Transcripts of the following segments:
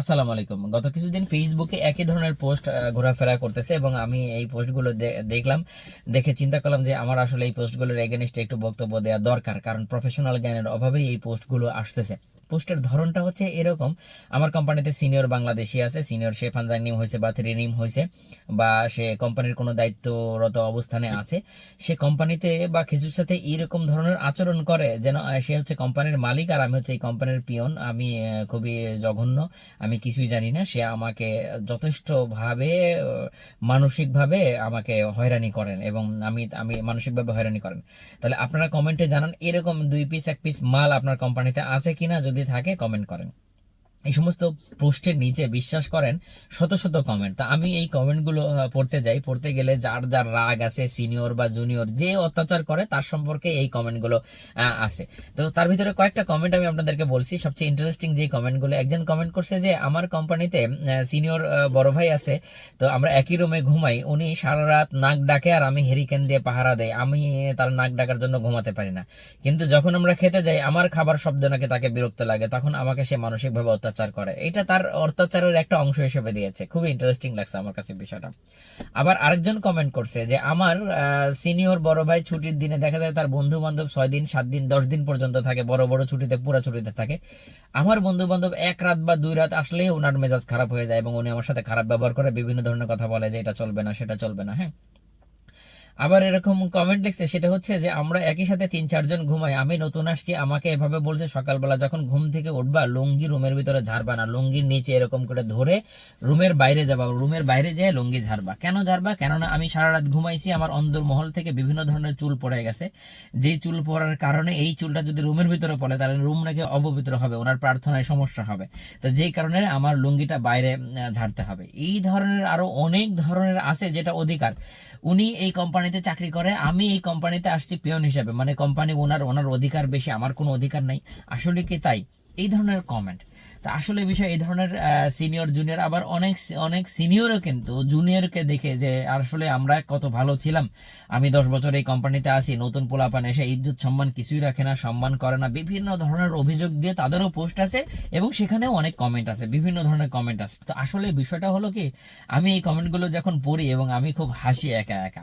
আসসালামু আলাইকুম। গত কিছুদিন ফেসবুকে একই ধরনের পোস্ট ঘোরাফেরা করতেছে এবং আমি এই পোস্টগুলো দেখলাম। দেখে চিন্তা করলাম যে আমার আসলে এই পোস্টগুলোর এগেনস্টে একটু বক্তব্য দেওয়া দরকার, কারণ প্রফেশনাল জ্ঞানের অভাবেই এই পোস্টগুলো আসতেছে। পোস্টের ধরনটা হচ্ছে এরকম। আমার কোম্পানিতে সিনিয়র বাংলাদেশি আছে সিনিয়র সে ফানজাং নিম হয়েছে বা থ্রি নিম হয়েছে বা সে কোম্পানির কোনো দায়িত্বরত অবস্থানে আছে। সে কোম্পানিতে বা কিছুর সাথে এরকম ধরনের আচরণ করে যেন সে হচ্ছে কোম্পানির মালিক আর আমি হচ্ছে এই কোম্পানির পিয়ন আমি খুবই জঘন্য। আমি কিছুই জানি না। সে আমাকে যথেষ্টভাবে মানসিক মানসিকভাবে আমাকে হয়রানি করেন এবং আমি আমি মানসিকভাবে হয়রানি করেন। তাহলে আপনারা কমেন্টে জানান এরকম দুই পিস এক পিস মাল আপনার কোম্পানিতে আছে কিনা যদি থাকে কমেন্ট করেন। এই সমস্ত পোস্টের নিচে বিশ্বাস করেন শত শত কমেন্ট তা আমি এই কমেন্টগুলো পড়তে যাই। পড়তে গেলে যার যার রাগ আছে সিনিয়র বা জুনিয়র যে অত্যাচার করে তার সম্পর্কে এই কমেন্টগুলো আছে। তো তার ভিতরে কয়েকটা কমেন্ট আমি আপনাদেরকে বলছি। সবচেয়ে ইন্টারেস্টিং যে কমেন্টগুলো একজন কমেন্ট করছে যে, আমার কোম্পানিতে সিনিয়র বড় ভাই আছে, তো আমরা একই রুমে ঘুমাই। উনি সারা রাত নাক ডাকে আর আমি হেরিকেন দিয়ে পাহারা দেয় আমি তার নাক ডাকার জন্য ঘুমাতে পারি না। কিন্তু যখন আমরা খেতে যাই, আমার খাবার শব্দ নাকি তাকে বিরক্ত লাগে। তখন আমাকে সে মানসিকভাবে অত্যাচার করে। এটা তার অত্যাচারের একটা অংশ হিসেবে দিয়েছে। খুবই ইন্টারেস্টিং লাগছে আমার কাছে বিষয়টা। আবার আরেকজন কমেন্ট করছে যে, আমার সিনিয়র বড় ভাই ছুটির দিনে দেখা যায় তার বন্ধু বান্ধব ছয় দিন, সাত দিন, দশ দিন পর্যন্ত থাকে। বড় বড় ছুটিতে, পুরা ছুটিতে থাকে। আমার বন্ধু বান্ধব এক রাত বা দুই রাত আসলেই ওনার মেজাজ খারাপ হয়ে যায় এবং উনি আমার সাথে খারাপ ব্যবহার করে, বিভিন্ন ধরনের কথা বলে যে, এটা চলবে না, সেটা চলবে না। হ্যাঁ। আবার এরকম কমেন্ট লিখছে সেটা হচ্ছে যে আমরা একই সাথে তিন, চারজন ঘুমাই। আমি নতুন আসছি, আমাকে এভাবে বলছে, সকালবেলা যখন ঘুম থেকে উঠবা, লুঙ্গি রুমের ভিতরে ঝাড়বা না, লুঙ্গির নিচে এরকম করে ধরে রুমের বাইরে যাবা, রুমের বাইরে যেয়ে লুঙ্গি ঝাড়বা। কেন ঝাড়বা? কেননা আমি সারা রাত ঘুমাইছি, আমার অন্দর মহল থেকে বিভিন্ন ধরনের চুল পড়ে গেছে। যেই চুল পড়ার কারণে এই চুলটা যদি রুমের ভিতরে পড়ে, তাহলে রুম নাকি অপবিত্র হবে, ওনার প্রার্থনায় সমস্যা হবে। তো যেই কারণে আমার লুঙ্গিটা বাইরে ঝাড়তে হবে। এই ধরনের আরও অনেক ধরনের আছে যেটা অধিকার। উনি এই কোম্পানিতে চাকরি করে, আমি এই কোম্পানিতে আসছি পিয়ন হিসাবে। মানে কোম্পানি ওনার ওনার অধিকার বেশি, আমার কোনো অধিকার নাই। আসলে কি তাই? এই ধরনের কমেন্ট তা আসলে বিষয় এই ধরনের সিনিয়র জুনিয়র আবার অনেক অনেক সিনিয়রও কিন্তু জুনিয়রকে দেখে যে আসলে আমরা কত ভালো ছিলাম। আমি দশ বছর এই কোম্পানিতে আছি, নতুন পোলাপান এসে ইজ্জত সম্মান কিছুই রাখে না, সম্মান করে না। বিভিন্ন ধরনের অভিযোগ দিয়ে তাদেরও পোস্ট আছে এবং সেখানেও অনেক কমেন্ট আছে, বিভিন্ন ধরনের কমেন্ট আছে। তো আসলে বিষয়টা হলো কি, আমি এই কমেন্টগুলো যখন পড়ি এবং আমি খুব হাসি একা একা,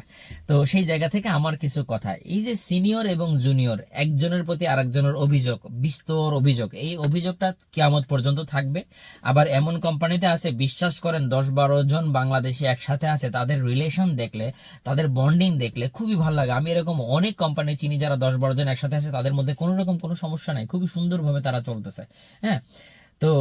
তো সেই জায়গা থেকে আমার কিছু কথা। এই যে সিনিয়র এবং জুনিয়র একজনের প্রতি আরেকজনের অভিযোগ, বিস্তর অভিযোগ, এই অভিযোগটা কিয়ামত পর্যন্ত থাকবে। আবার এমন কোম্পানিতে আছে, বিশ্বাস করেন দশ বারো জন বাংলাদেশি একসাথে আছে, তাদের রিলেশন দেখলে, তাদের বন্ডিং দেখলে খুবই ভালো লাগে। আমি এরকম অনেক কোম্পানি চিনি যারা দশ বারো জন একসাথে আছে, তাদের মধ্যে কোনো রকম কোনো সমস্যা নাই। খুবই সুন্দরভাবে তারা চলতেছে। হ্যাঁ? তো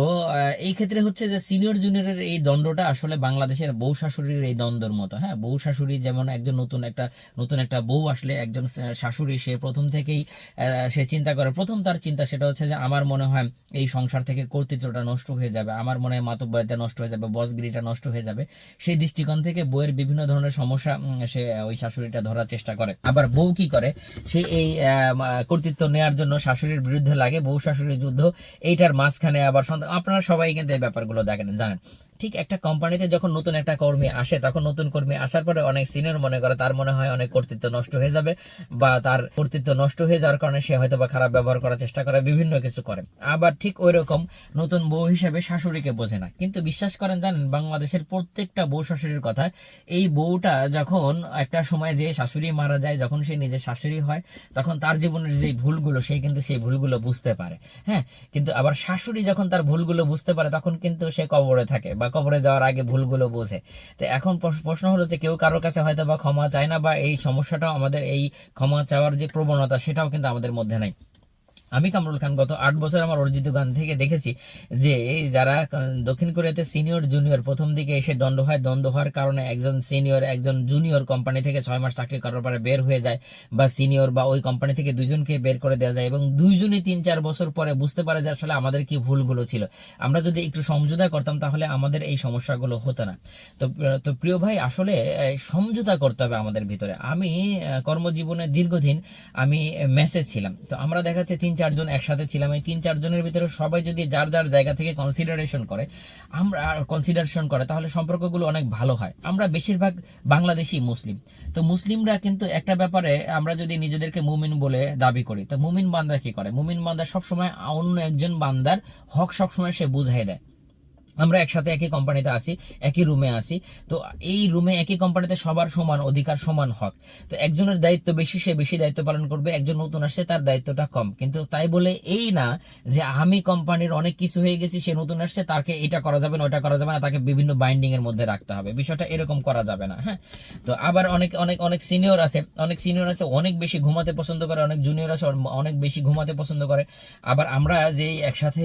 এই ক্ষেত্রে হচ্ছে যে সিনিয়র জুনিয়রের এই দ্বন্দ্বটা আসলে বাংলাদেশের বউ শাশুড়ির এই দ্বন্দ্বের মতো। হ্যাঁ বউ শাশুড়ি যেমন একজন নতুন একটা নতুন একটা বউ আসলে একজন শাশুড়ি, সে প্রথম থেকেই সে চিন্তা করে। প্রথম তার চিন্তা সেটা হচ্ছে যে আমার মনে হয় এই সংসার থেকে কর্তৃত্বটা নষ্ট হয়ে যাবে, আমার মনে হয় মাতব্বয়তা নষ্ট হয়ে যাবে বসগিরিটা নষ্ট হয়ে যাবে। সেই দৃষ্টিকোণ থেকে বউয়ের বিভিন্ন ধরনের সমস্যা সে, ওই শাশুড়িটা ধরার চেষ্টা করে। আবার বউ কি করে? সে এই কর্তৃত্ব নেওয়ার জন্য শাশুড়ির বিরুদ্ধে লাগে, বউ শাশুড়ির যুদ্ধ, এইটার মাঝখানে আবার সন্তান আপনারা সবাই কিন্তু এই ব্যাপারগুলো দেখেন জানেন। ঠিক একটা কোম্পানিতে যখন নতুন একটা কর্মী আসে, তখন নতুন কর্মী আসার পরে অনেক সিনিয়র মনে করে তার মনে হয় অনেক কর্তৃত্ব নষ্ট হয়ে যাবে বা তার কর্তৃত্ব নষ্ট হয়ে যাওয়ার কারণে সে হয়তো বা খারাপ ব্যবহার করার চেষ্টা করে, বিভিন্ন কিছু করে। আবার ঠিক ওই রকম নতুন বউ হিসেবে শাশুড়িকে বোঝে না। কিন্তু বিশ্বাস করেন, জানেন, বাংলাদেশের প্রত্যেকটা বউ শাশুড়ির কথা, এই বউটা যখন একটা সময় যে শাশুড়ি মারা যায়, যখন সে নিজের শাশুড়ি হয়, তখন তার জীবনের যে ভুলগুলো, সে কিন্তু সেই ভুলগুলো বুঝতে পারে। হ্যাঁ? কিন্তু আবার শাশুড়ি যখন তার ভুলগুলো বুঝতে পারে, তখন কিন্তু সে কবরে থাকে বা কবরে যাওয়ার আগে ভুলগুলো বোঝে। তো এখন প্রশ- প্রশ্ন হলো যে কেউ কারোর কাছে হয়তো বা ক্ষমা চায় না বা এই সমস্যাটাও আমাদের এই ক্ষমা চাওয়ার যে প্রবণতা সেটাও কিন্তু আমাদের মধ্যে নাই। আমি কামরুল খান গত আট বছর আমার অরিজিত গান থেকে দেখেছি যে যারা দক্ষিণ কোরিয়াতে সিনিয়র, জুনিয়র প্রথম দিকে এসে দ্বন্দ্ব হয় দ্বন্দ্ব হওয়ার কারণে একজন সিনিয়র, একজন জুনিয়র কোম্পানি থেকে ছয় মাস চাকরি করার পরে বের হয়ে যায় বা সিনিয়র বা ওই কোম্পানি থেকে দুজনকে বের করে দেওয়া যায় এবং দুইজনই তিন চার বছর পরে বুঝতে পারে যে আসলে আমাদের কি ভুলগুলো ছিল। আমরা যদি একটু সমঝোতা করতাম তাহলে আমাদের এই সমস্যাগুলো হতো না। তো তো প্রিয় ভাই, আসলে সমঝোতা করতে হবে আমাদের ভিতরে। আমি কর্মজীবনে দীর্ঘদিন আমি মেসে ছিলাম। তো আমরা দেখা যাচ্ছে তিন চারজন একসাথে ছিলাম। এই তিন চারজনের ভিতরে সবাই যদি যার যার জায়গা থেকে কনসিডারেশন করে, আমরা কনসিডারেশন করে, তাহলে সম্পর্কগুলো অনেক ভালো হয়। আমরা বেশিরভাগ বাংলাদেশি মুসলিম। তো মুসলিমরা কিন্তু একটা ব্যাপারে আমরা যদি নিজেদেরকে মুমিন বলে দাবি করি, তো মুমিন বান্দা কি করে? মুমিন বান্দা সবসময় অন্য একজন বান্দার হক সবসময় সে বুঝাই দেয়। আমরা একসাথে একই কোম্পানিতে আসি একই রুমে আসি তো এই রুমে একই কোম্পানিতে সবার সমান অধিকার, সমান হক। তো একজনের দায়িত্ব বেশি, সে বেশি দায়িত্ব পালন করবে, একজন নতুন আসছে, তার দায়িত্বটা কম। কিন্তু তাই বলে এই না যে আমি কোম্পানির অনেক কিছু হয়ে গেছি, সে নতুন আসছে তাকে এটা করা যাবে না ওটা করা যাবে না, তাকে বিভিন্ন বাইন্ডিং এর মধ্যে রাখতে হবে। বিষয়টা এরকম করা যাবে না হ্যাঁ? তো আবার অনেক অনেক অনেক সিনিয়র আছে, অনেক সিনিয়র আছে, অনেক বেশি ঘুমাতে পছন্দ করে, অনেক জুনিয়র আছে অনেক বেশি ঘুমাতে পছন্দ করে। আবার আমরা যে একসাথে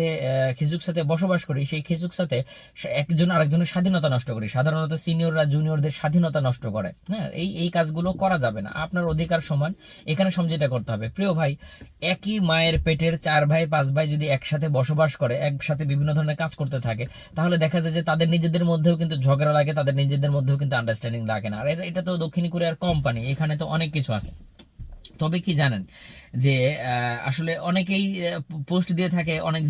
খিজুক সাথে বসবাস করি, সেই খিজুক সাথে সে- একজন আরেকজনের স্বাধীনতা নষ্ট করি। সাধারণত সিনিয়ররা জুনিয়রদের স্বাধীনতা নষ্ট করে। হ্যাঁ এই এই কাজগুলো করা যাবে না। আপনার অধিকার সমান। এখানে সমঝোতা করতে হবে। প্রিয় ভাই, একই মায়ের পেটের চার ভাই, পাঁচ ভাই যদি একসাথে বসবাস করে, একসাথে বিভিন্ন ধরনের কাজ করতে থাকে, তাহলে দেখা যায় যে তাদের নিজেদের মধ্যেও কিন্তু ঝগড়া লাগে, তাদের নিজেদের মধ্যেও কিন্তু আন্ডারস্ট্যান্ডিং লাগে না। আর এটা তো দক্ষিণ কোরিয়ার কোম্পানি এখানে তো অনেক কিছু আছে। তবে কি জানেন যে আসলে অনেকেই পোস্ট দিয়ে থাকে, অনেক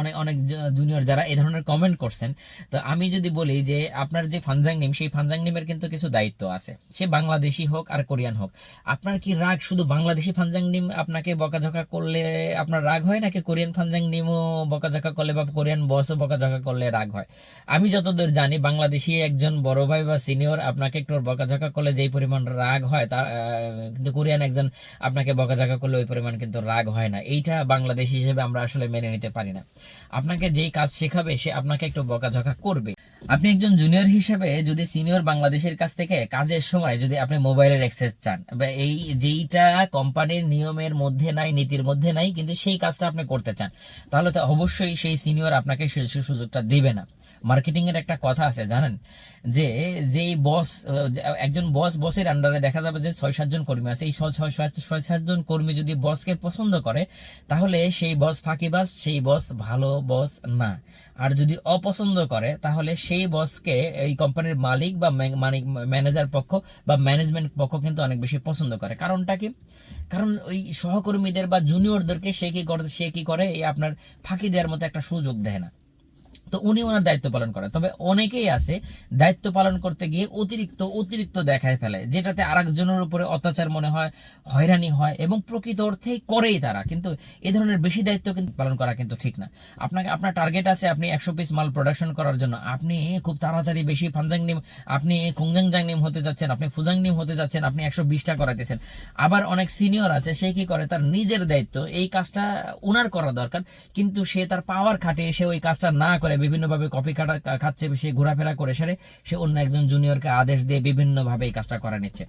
অনেক অনেক জুনিয়র যারা এই ধরনের কমেন্ট করছেন। তো আমি যদি বলি যে, আপনার যে ফানজাং নিম, সেই ফানজাং নিমের কিন্তু কিছু দায়িত্ব আছে। সে বাংলাদেশি হোক আর কোরিয়ান হোক। আপনার কি রাগ শুধু বাংলাদেশি ফানজাং নিম আপনাকে বকাঝকা করলে আপনার রাগ হয়, নাকি কোরিয়ান ফানজাং নিমও বকাঝকা করলে বা কোরিয়ান বসও বকাঝকা করলে রাগ হয়? আমি যতদূর জানি, বাংলাদেশি একজন বড় ভাই বা সিনিয়র আপনাকে একটু বকাঝকা করলে যেই পরিমাণ রাগ হয় তার কিন্তু কোরিয়ান একজন আপনাকে বকাঝকা করলে ওই পরিমাণ কিন্তু রাগ হয় না। এইটা বাংলাদেশি হিসেবে আমরা আসলে মেনে নিতে পারি না। আপনাকে যেই কাজ শেখাবে, সে আপনাকে একটু বকাঝকা করবে। আপনি একজন জুনিয়র হিসেবে যদি সিনিয়র বাংলাদেশের কাছ থেকে কাজের সময় যদি আপনি মোবাইলের অ্যাক্সেস চান, বা এই যেইটা কোম্পানির নিয়মের মধ্যে নাই, নীতির মধ্যে নাই, কিন্তু সেই কাজটা আপনি করতে চান, তাহলে তো অবশ্যই সেই সিনিয়র আপনাকে সেই সুযোগটা দিবে না। মার্কেটিং এর একটা কথা আছে, জানেন? যে যেই বস একজন বস বসের আন্ডারে দেখা যাবে যে ছয় সাতজন কর্মী আছে। এই ছয় ছয়, ছয়- সাতজন কর্মী যদি বসকে পছন্দ করে, তাহলে সেই বস ফাঁকিবাজ সেই বস ভালো বস না। আর যদি অপছন্দ করে, তাহলে সেই বসকে এই কোম্পানির মালিক বা মালিক ম্যানেজার পক্ষ বা ম্যানেজমেন্ট পক্ষ কিন্তু অনেক বেশি পছন্দ করে। কারণটা কি? কারণ ওই সহকর্মীদের বা জুনিয়রদেরকে সে কি করে, সে কি করে, এই আপনার ফাঁকি দেওয়ার মতো একটা সুযোগ দেয় না। তো উনি ওনার দায়িত্ব পালন করে তবে অনেকেই আছে দায়িত্ব পালন করতে গিয়ে অতিরিক্ত অতিরিক্ত দেখায় ফেলে, যেটাতে আরেকজনের উপরে অত্যাচার মনে হয়, হয়রানি হয় এবং প্রকৃত অর্থেই করেই তারা। কিন্তু এ ধরনের বেশি দায়িত্ব কিন্তু পালন করা কিন্তু ঠিক না। আপনাকে, আপনার টার্গেট আছে আপনি একশো পিস মাল প্রোডাকশন করার জন্য। আপনি খুব তাড়াতাড়ি বেশি ফানজাং নিম আপনি কুংজাং জাং নিম হতে যাচ্ছেন, আপনি ফুজাং নিম হতে যাচ্ছেন, আপনি একশো বিশটা করাইতেছেন। আবার অনেক সিনিয়র আছে, সে কি করে? তার নিজের দায়িত্ব, এই কাজটা উনার করা দরকার, কিন্তু সে তার পাওয়ার খাটিয়ে সে ওই কাজটা না করে বিভিন্নভাবে কপি কাটা খাচ্ছে, সে ঘোরাফেরা করে সেরে সে অন্য একজন জুনিয়রকে আদেশ দিয়ে বিভিন্নভাবে এই কাজটা করা নিচ্ছে।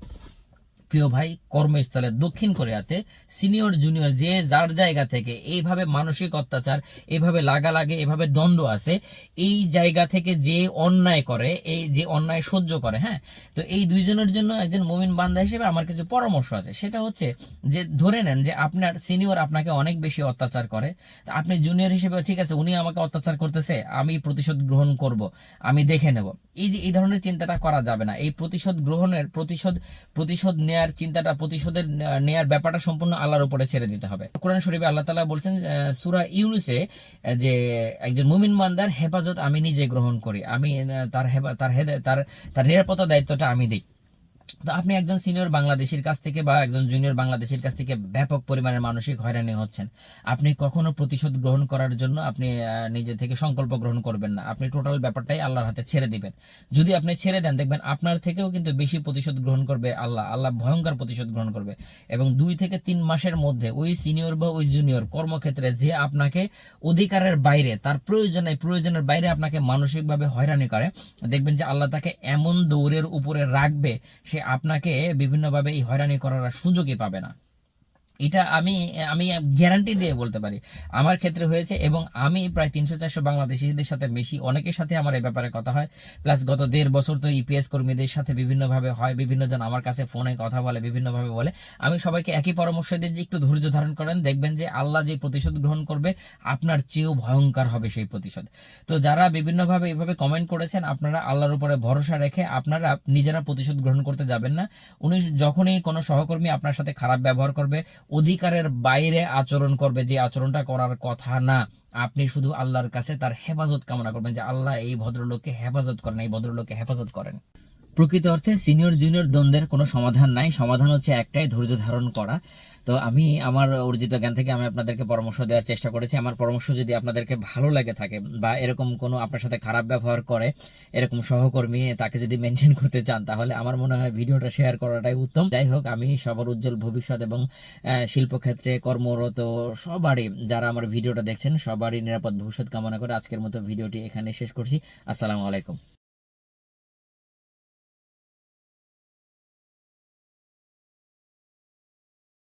প্রিয় ভাই কর্মস্থলে দক্ষিণ কোরিয়াতে সিনিয়র, জুনিয়র যে যার জায়গা থেকে এইভাবে মানসিক অত্যাচার এইভাবে লাগালাগে, এভাবে দ্বন্দ্ব আছে, এই জায়গা থেকে যে অন্যায় করে, এই যে অন্যায় সহ্য করে হ্যাঁ? তো এই দুইজনের জন্য একজন মুমিন বান্দা হিসেবে আমার কিছু পরামর্শ আছে। সেটা হচ্ছে যে ধরে নেন যে আপনার সিনিয়র আপনাকে অনেক বেশি অত্যাচার করে আপনি জুনিয়র হিসেবে ঠিক আছে, উনি আমাকে অত্যাচার করতেছে, আমি প্রতিশোধ গ্রহণ করব, আমি দেখে নেব। এই যে এই ধরনের চিন্তাটা করা যাবে না। এই প্রতিশোধ গ্রহণের প্রতিশোধ প্রতিশোধ নেয়ার চিন্তাটা প্রতিশোধের নেয়ার ব্যাপারটা সম্পূর্ণ আল্লাহর উপরে ছেড়ে দিতে হবে। কোরআন শরীফে আল্লাহ তালা বলছেন সুরা ইউনুসে যে একজন মুমিন মান্দার হেফাজত আমি নিজে গ্রহণ করি। আমি তার তার তার তার নিরাপত্তা দায়িত্বটা আমি দিই। তো আপনি একজন সিনিয়র বাংলাদেশের কাছ থেকে বা একজন জুনিয়র বাংলাদেশের কাছ থেকে ব্যাপক পরিমাণে মানসিক হয়রানি হচ্ছেন। আপনি কখনো প্রতিশোধ গ্রহণ করার জন্য আপনি নিজে থেকে সংকল্প গ্রহণ করবেন না। আপনি টোটাল ব্যাপারটাই আল্লাহর হাতে ছেড়ে দিবেন। যদি আপনি ছেড়ে দেন, দেখবেন আপনার থেকেও কিন্তু বেশি প্রতিশোধ গ্রহণ করবে আল্লাহ। আল্লাহ ভয়ঙ্কর প্রতিশোধ গ্রহণ করবে। এবং দুই থেকে তিন মাসের মধ্যে ওই সিনিয়র বা ওই জুনিয়র কর্মক্ষেত্রে যে আপনাকে অধিকারের বাইরে, তার প্রয়োজনে, প্রয়োজনের বাইরে আপনাকে মানসিকভাবে হয়রানি করে, দেখবেন যে আল্লাহ তাকে এমন দৌড়ের উপরে রাখবে সে আপনাকে বিভিন্নভাবে এই হয়রানি করার সুযোগই পাবে না। এটা আমি আমি গ্যারান্টি দিয়ে বলতে পারি। আমার ক্ষেত্রে হয়েছে এবং আমি প্রায় তিনশো চারশো বাংলাদেশিদের সাথে বেশি অনেকের সাথে আমার এই ব্যাপারে কথা হয়। প্লাস গত দেড় বছর তো ইপিএস কর্মীদের সাথে বিভিন্নভাবে হয় বিভিন্ন জন আমার কাছে ফোনে কথা বলে, বিভিন্নভাবে বলে। আমি সবাইকে একই পরামর্শ দিই যে একটু ধৈর্য ধারণ করেন, দেখবেন যে আল্লাহ যে প্রতিশোধ গ্রহণ করবে, আপনার চেয়েও ভয়ঙ্কর হবে সেই প্রতিশোধ। তো যারা বিভিন্নভাবে এইভাবে কমেন্ট করেছেন, আপনারা আল্লাহর উপরে ভরসা রেখে আপনারা নিজেরা প্রতিশোধ গ্রহণ করতে যাবেন না। উনি যখনই কোনো সহকর্মী আপনার সাথে খারাপ ব্যবহার করবে অধিকারের বাইরে আচরণ করবে যে আচরণটা করার কথা না। আপনি শুধু আল্লাহর কাছে তার হেফাজত কামনা করবেন যে আল্লাহ এই ভদ্রলোককে হেফাজত করেন, এই ভদ্রলোককে হেফাজত করেন। প্রকৃত অর্থে সিনিয়র জুনিয়র দ্বন্দ্বের কোনো সমাধান নাই। সমাধান হচ্ছে একটাই, ধৈর্য ধারণ করা। তো আমি আমার অর্জিত জ্ঞান থেকে আমি আপনাদেরকে পরামর্শ দেওয়ার চেষ্টা করেছি। আমার পরামর্শ যদি আপনাদেরকে ভালো লাগে থাকে বা এরকম কোনো আপনার সাথে খারাপ ব্যবহার করে, এরকম সহকর্মী তাকে যদি মেনশন করতে চান, তাহলে আমার মনে হয় ভিডিওটা শেয়ার করাটাই উত্তম। যাই হোক, আমি সবার উজ্জ্বল ভবিষ্যৎ এবং শিল্পক্ষেত্রে কর্মরত সবারই যারা আমার ভিডিওটা দেখছেন, সবারই নিরাপদ ভবিষ্যৎ কামনা করে আজকের মতো ভিডিওটি এখানে শেষ করছি। আসসালামু আলাইকুম।